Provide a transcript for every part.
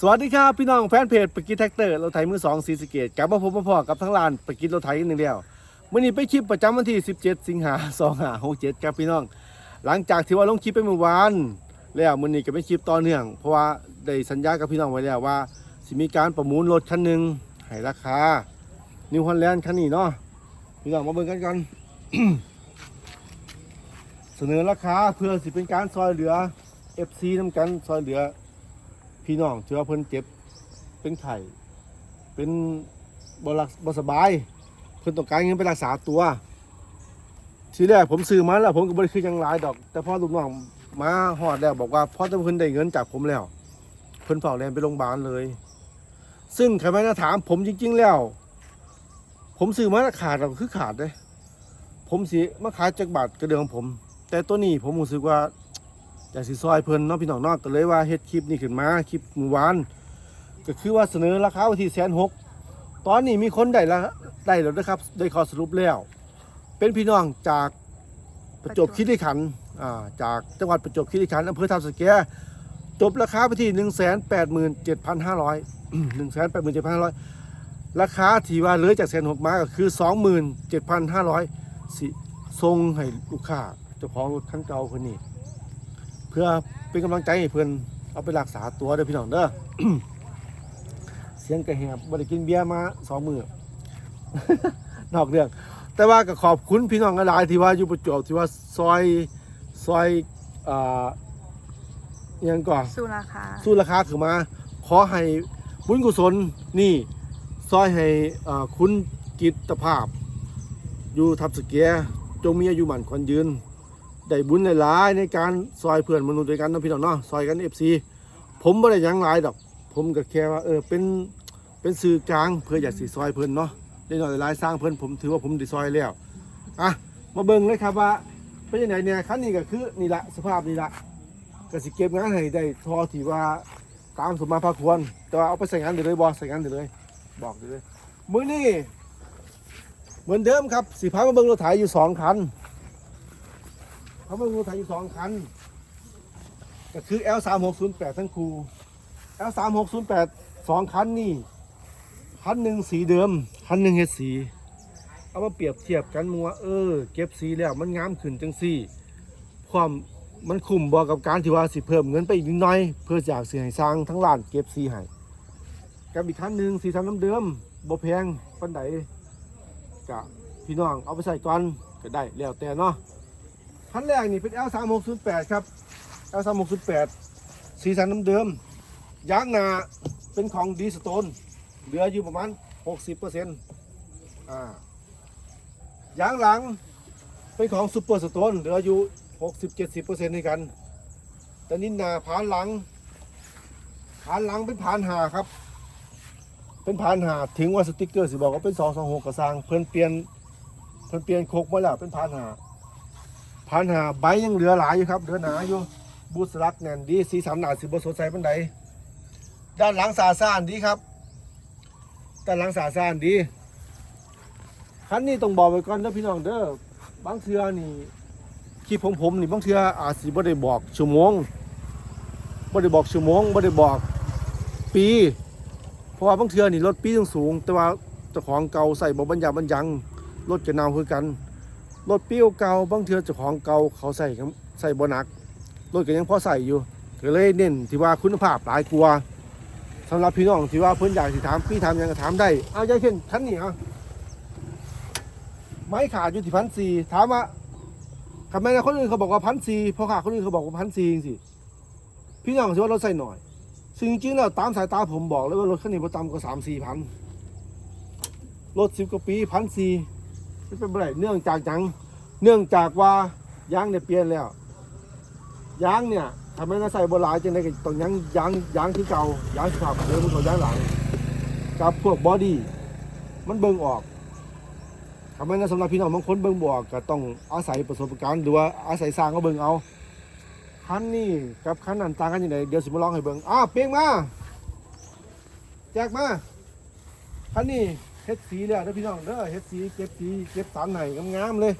สวัสดีครับพี่น้องแฟนเพจปกิจแท็กเตอร์รถไถมือสองสีสเกตกลับมาพบมาพอกับทั้งลานปกิจรถไถหนึ่งเดียวมื่อนี้ไปคลิปประจำวันที่ 17 สิงหา2567ครับพี่น้อง หลังจากที่ว่าลงคลิปไปเมื่อวานแล้วมื่อนี้ก็เป็นคลิปต่อเนื่อง เพราะว่าได้สัญญากับพี่น้องไว้แล้วว่าสิมีการประมูลรถคันหนึ่งให้ราคานิวฮอลแลนด์คันนี้เนาะพี่น้องมาเบิ่งกันก่อนเสนอราคาเพื่อสิเป็นการซอยเหลือ FC นำกันซอยเหลือ พี่น้องที่ว่าเพิ่นเจ็บเป็นไข้เป็นบรักบสบาย เพิ่นต้องการเงินไปรักษาตัว ทีแรกผมซื้อมาแล้วผมก็บริคือยังหลายดอก แต่พอลูกน้องมาหอดแล้วบอกว่าพ่อจะเพิ่นได้เงินจากผมแล้ว เพิ่นฝ้าแลนไปโรงพยาบาลเลย ซึ่งใครมาถาม ผมจริง ๆแล้ว ผมซื้อมาขาดเราคือขาดเลยผมสิมาขายจากบาทกระเดืองของผม แต่ตัวนี้ผมรู้สึกว่า อยากสิซอยเพิ่นเนาะพี่น้องเนาะก็เลยว่าเฮ็ดคลิปนี้ขึ้นมาคลิปเมื่อวานก็คือว่าเสนอราคาไว้ที่แสนหกตอนนี้มีคนได้ละได้แล้วนะครับ ได้ข้อสรุปแล้ว เป็นพี่น้องจากประจวบคีรีขันธ์อ่าจากจังหวัดประจวบคีรีขันธ์อำเภอท่าสะแกจบราคาไปที่หนึ่งแสนแปดหมื่นเจ็ดพันห้าร้อยหนึ่งแสนแปดหมื่นเจ็ดพันห้าร้อยราคาที่ว่าเหลือจากแสนหกมาก็คือสองหมื่นเจ็ดพันห้าร้อยสิส่งให้ลูกค้าเจ้าของรถคันเก่าคนนี้ พื่อเป็นกำลังใจให้เพื่อนเอาไปรักษาตัวเด้อพี่น้องเด้อ เสียงกระแหบบ่ได้กินเบียร์มาสองมือนอกเรื่อง แต่ว่าก็ขอบคุณพี่น้องหลายๆที่ว่าอยู่ประจวบที่ว่าซอยซอยอ่าอิหยังก่อนสู้ราคาสู้ราคาขึ้นมา ขอให้บุญกุศลนี่ซอยให้อ่าคุณกิตภาพ อยู่ทับสเกียจงมีอายุหมันควันยืน ได้บุญหลายในการซอยเพื่อนมนุษย์ด้วยกันนาะพี่น้องเนาะซอยกันเอฟซีผมไม่ได้ยังหลายดอก ผมก็แค่ว่าเออเป็นเป็นสื่อกลางเพื่ออยากสิซอยเพื่อนเนาะได้หน่อยหลายสร้างเพื่อนผมถือว่าผมได้ซอยแล้วอะมาเบิ่งเลยครับว่าเป็นยังไงเนี่ยคันนี้ก็คือนี่ละสภาพนี่ละก็สิเก็บงานให้ได้ทอที่ว่าตามสมมาพาควร แต่ว่าเอาไปใส่งานเดี๋ยวเลยบอกใส่งานเดี๋ยวเลย บอกเดี๋ยวเลยมือนี้เหมือนเดิมครับสิพามาเบิ่งรถไถอยู่สองคัน เขาไมางูไทยอยู่สองคัน ก็คือ L 3 6 0 8ทั้งคู่ L 3 6 0 8สองคันนี่คันหนึ่งสีเดิม คันหนึ่งเฮ็ดสี เอามาเปรียบเทียบกันมัวาเออ เก็บสีแล้วมันงามขึ้นจังสี่ ความมันคุ้มบ่กับการที่ว่าสิเพิ่มเงินไปอีกนิดหน่อย เพื่อจากสิให้สร้างทั้งร้านเก็บสีให้กับอีกคันหนึ่งสีทำน้ำเดิมบ่แพงปานใดกะพี่น้องเอาไปใส่ก่อนก็ได้แล้วแต่เนาะ คันแรกนี่เป็น L 3 6 0 8ครับ L 3 6 0 8สีสันน้ำเดิมยางหนาเป็นของดีสโตนเหลืออยู่ประมาณ 60%อ่ายางหลังเป็นของซูเปอร์สโตนเหลืออยู่ 60-70%ในกันแต่นินนาผานหลังผานหลังเป็นผานหาครับ เป็นผานหาถึงว่าสติกเกอร์สิบอกว่าเป็น226กระซังเพิ่นเปลี่ยนเพิ่นเปลี่ยนโคกมาแล้วเป็นผานหา พันหาใบยังเหลือหลายอยู่ครับเหลือหนาอยู่บูสลักแน่นดีสีสามหนาสีบสดใสปันใดด้านหลังสาซ่านดีครับด้านหลังสาซ่านดีคันนี้ต้องบอกไว้ก่อนนะพี่น้องเด้อบางเทื่อนี่คลิปของผมนี่บางเทื่ออาจสิบ่ได้บอกชั่วโมงบ่ได้บอกชั่วโมงบ่ได้บอกปี เพราะว่าบางเทื่อนี่รถปีสูงๆแต่ว่าเจ้าของเก่าใส่บ่บรรยาบรรยังรถจะน่าคือกัน รถเปรี้ยวเก่าบางเทือเจ้าของเก่าเขาใส่ใส่บนักรถก็ยังพอใส่อยู่ก็เลยเน้นที่ว่าคุณภาพหลายกลัวาสำหรับพี่น้องที่ว่าเพิ่อนอยากสิถามพี่ถามยังก็ถามได้เอาใจเช่นคันนี้เอาไม้ขาดอยู่ที่พันสี่ถามว่าทำไมนะคนอื่นเขาบอกว่าพันสี่พอขาดคนอื่นเขาบอกว่าพันสี่จริงสิพี่น้องสิว่ารถใส่หน่อยซึ่งจริงๆแล้วตามสายตาผมบอกเลยว่ารถคันนี้บ่ต่ำกว่าสามสี่พันรถสิบกว่าปีพันสี่ ไม่เป็นไรเนื่องจากหยังเนื่องจากว่ายางเนี่ยเปลี่ยนแล้วยางเนี่ยทำไมเราใส่โบราณจังไดก็ต้องยางยางยางที่เก่ายางสภาพเดิมมันก็ยางหลังกับพวกบอดี้มันเบิ่งออกทำไมนะสำหรับพี่น้องบางคนเบิ่งบออกก็ต้องอาศัยประสบการณ์หรือว่าอาศัยสร้างก็เบิ่งเอาคันนี้กับคันนั้นต่างกันยังไงเดี๋ยวสิมาลองให้เบิ่งอ้าวเปียงมาแจกมาคันนี้ เฮ็ดสีแล้วเด้อพี่น้องเด้อเฮ็ดสีเก็บสีเก็บสารไหนงามๆเลย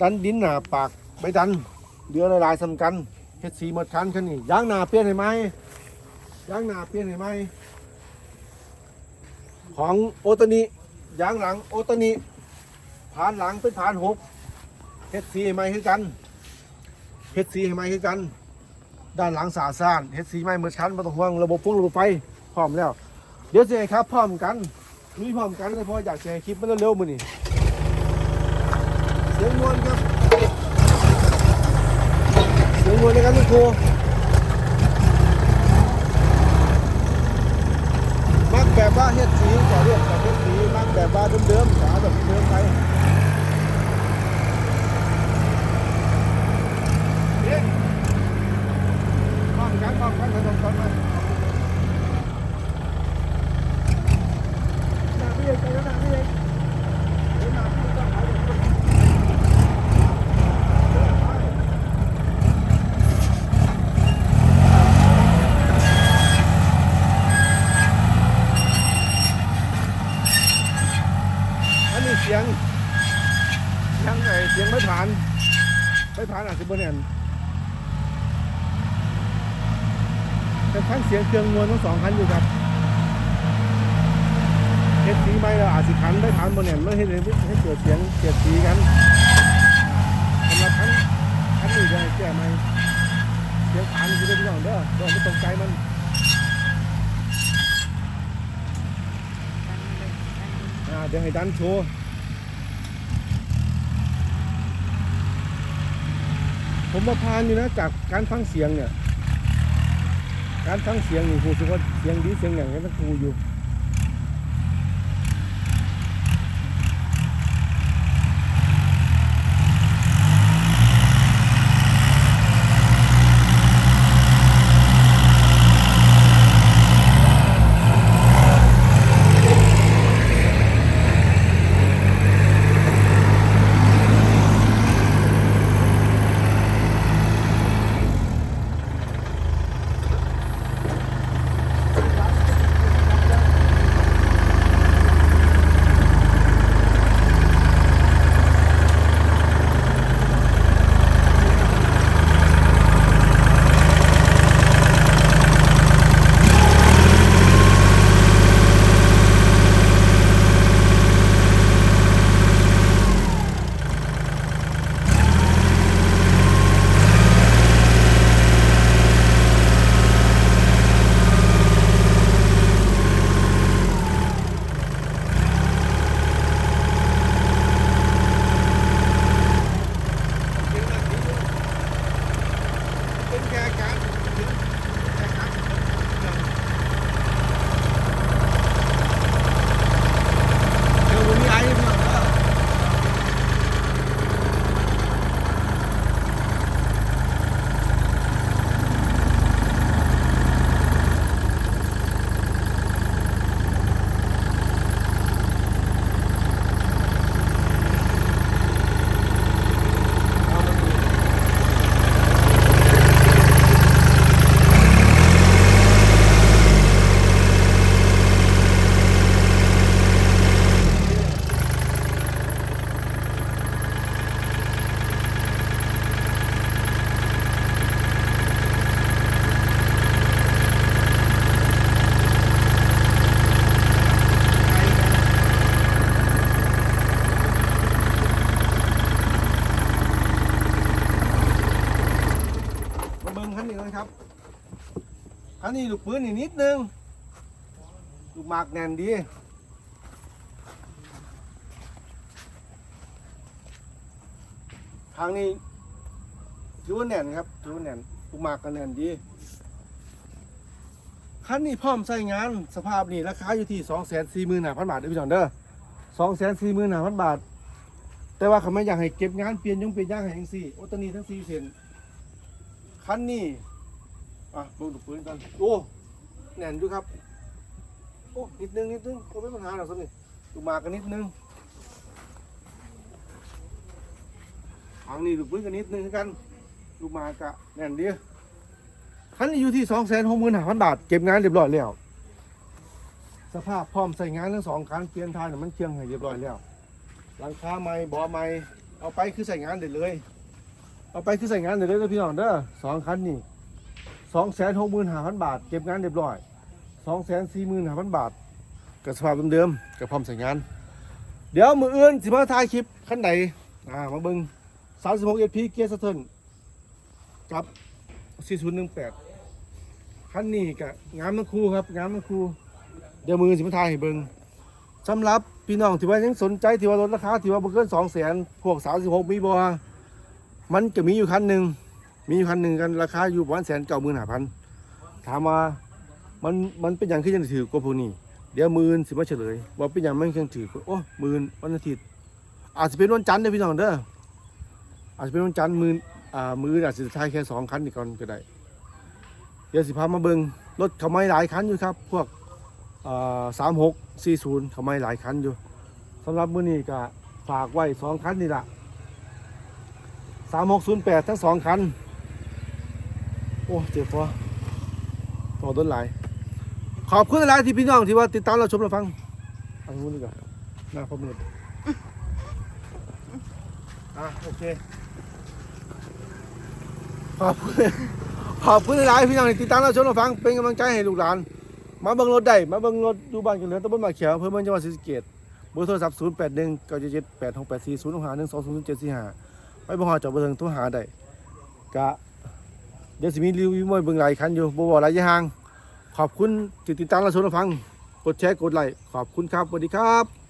ดันดินหนาปากใบดันเดือละลายสำคัญเฮ็ดสีหมดคันคันนี้ยางหนาเปลี่ยนให้ไหมยางหน้าเปลี่ยนให้ไหมของโอตานิยางหลังโอตานิผ่านหลังเป็นผ่านหกเฮ็ดสีให้ไหมคือกันเฮ็ดสีให้ไหมคือกัน ด้านหลังสาซ่านเฮ็ดสีไหมเหมือนชั้นไม่ต้องห่วงระบบฟุ้งระบบไฟพร้อมแล้ว เดี๋ยวจะให้ครับพร้อมกัน ลุยพร้อมกันเลยเพราะอยากจะให้คลิปมันเร็วๆมือนี่เสียงมวนครับเสียงมวนในการทุกครูมักแบบว่าเฮ็ดสีก็เรียกแบบเฮ็ดสีมักแบบว่าเดิมๆก็เอาแบบเดิมไปเอ๊ะพร้อมกันพร้อมกันพร้อมกันมาหน้าพี่เอกไปแล้วหน้าพี่เอกเดี๋ยวหน้าพี่เอกต้องหาเดี๋ยวคนเดินไปอันนี้เสียงเสียงไงเสียงไม่ผ่าน ไม่ผ่านอาจจะบนแอนแต่ทั้งเสียงเครื่องมวลทั้งสองคันอยู่ครับเฮ็ดสีไม่เราอาจสิคันได้ผ่านบนแอนเมื่อเฮ็ดให้ให้เกิดเสียงเกิดสีกันสำหรับคันคันนี้จะแก้ไหมเสียงผ่านคือเป็นเรื่องเด้อเด้อไม่ตกใจมันเดี๋ยวให้ดันโชว์ ผมมาพานอยู่นะจากการฟังเสียงเนี่ย การฟังเสียงนี่ครูสึกว่าเสียงดีเสียงอย่างนี้มันครูอยู่ นนี้ลูกปืนนี่นิดนึง ลูกหมากแน่นดีทางนี้ถือว่าแน่นครับถือว่าแน่นลูกหมากก็แน่นดีคันนี้พร้อมใช้งานสภาพนี่ราคาอยู่ที่สองแสนสี่หมื่นห้าพันบาทเด้อพี่จอนเด้อสองแสนสี่หมื่นห้าพันบาท แต่ว่าเขาไม่อยากให้เก็บงานเปลี่ยนยงเปลี่ยนย่างให้ยังสี่โอตวนี้ทั้งสี่เส้นคันนี้ อะเบิ่งดูปืนกันโอ้แน่นดูครับโอ้นิดนึงนิดนึงก็ไม่มีปัญหาหรอกสักนิดดูมากันนิดนึงทางนี้ดูปืนกันนิดนึงคือกันดูมากะแน่นดีคันนี้อยู่ที่สองแสนหกหมื่นห้าพันบาท เก็บงานเรียบร้อยแล้วสภาพพร้อมใส่งานทั้งสองคันเปลี่ยนทายน่ะมันเคียงให้เรียบร้อยแล้วหลังคาไม้บ่อไม้เอาไปคือใส่งานได้เลย เอาไปคือใส่งานเดี๋ยวเด้อพี่น้องเด้อสองคันนี่ สองแสนหกหมื่นห้าพันบาท เก็บงานเรียบร้อยสองแสนสี่หมื่นห้าพันบาทกับสภาพเดิมๆกับพร้อมใส่งาน เดี๋ยวมืออื่นสิมาถ่ายคลิปขั้นใดอ่ามาเบิงสามสิบหกเอพีเกียร์สะเทินกับสี่ศูนย์หนึ่งแปดขั้นนี้กับงามทั้งคู่ครับงามทั้งคู่เดี๋ยวมือสิมาถ่ายให้เบิงสำหรับพี่น้องที่ว่ายังสนใจที่ว่าลดราคาที่ว่าบ่เกินสองแสนพวกสามสิบหกมีบ่มันจะมีอยู่คันหนึ่ง มีคันหนึ่งกันราคาอยู่ประมาณแสนเก้าหมื่นห้าพันถามว่ามันมันเป็นอย่างขึ้นยังถือกว่าพวกนี้ เดี๋ยวมือนสิมาเฉลยว่าเป็นอย่างไมันยังถือกว่าโอ้มือนวันอาทิตย์อาจจะเป็นวันจันทร์เด้อพี่น้องเด้ออาจจะเป็นวันจันทร์มือนอ่ามืออาจจะทายแค่สองคันนี่ก่อนก็ได้เดี๋ยวสิพามาเบิ่งรถเขาไม่หลายคันอยู่ครับ พวกอ่าสามหกสี่ศูนย์เขาไม่หลายคันอยู่สำหรับมื้อนี้ก็ฝากไว้สองคันนี่ละสามหกศูนย์แปดทั้งสองคัน โอ้เจ็บพอต่อต้นหลาย ขอบคุณหลายที่พี่น้องที่ว่าติดตามเราชมเราฟังอันนู้นดีกว่าหน้าพอมืดอะโอเคขอบคุณขอบคุณหลายพี่น้องที่ติดตามเราชมเราฟังเป็นกำลังใจให้ลูกหลาน มาเบิ่งรถได้มาเบิ่งรถอยู่บ้านกันเหลือตำบลหมาเขียวอำเพื่อเมืองจังหวัดศรีสะเกษเบอร์โทรศัพท์0 8 1 9 7 7 8 6 8 4 0 6 5 1 2 0 7 4 5ไปบ่ฮอดจอดเบอร์เทิงโทรหาได้กะ ยวสิมีรีวิวมวยเบิ่งหลายคันอยู่บ่บ่หลายอย่าง ขอบคุณที่ติดตามและชมและฟัง กดแชร์กดไลค์ขอบคุณครับสวัสดีครับ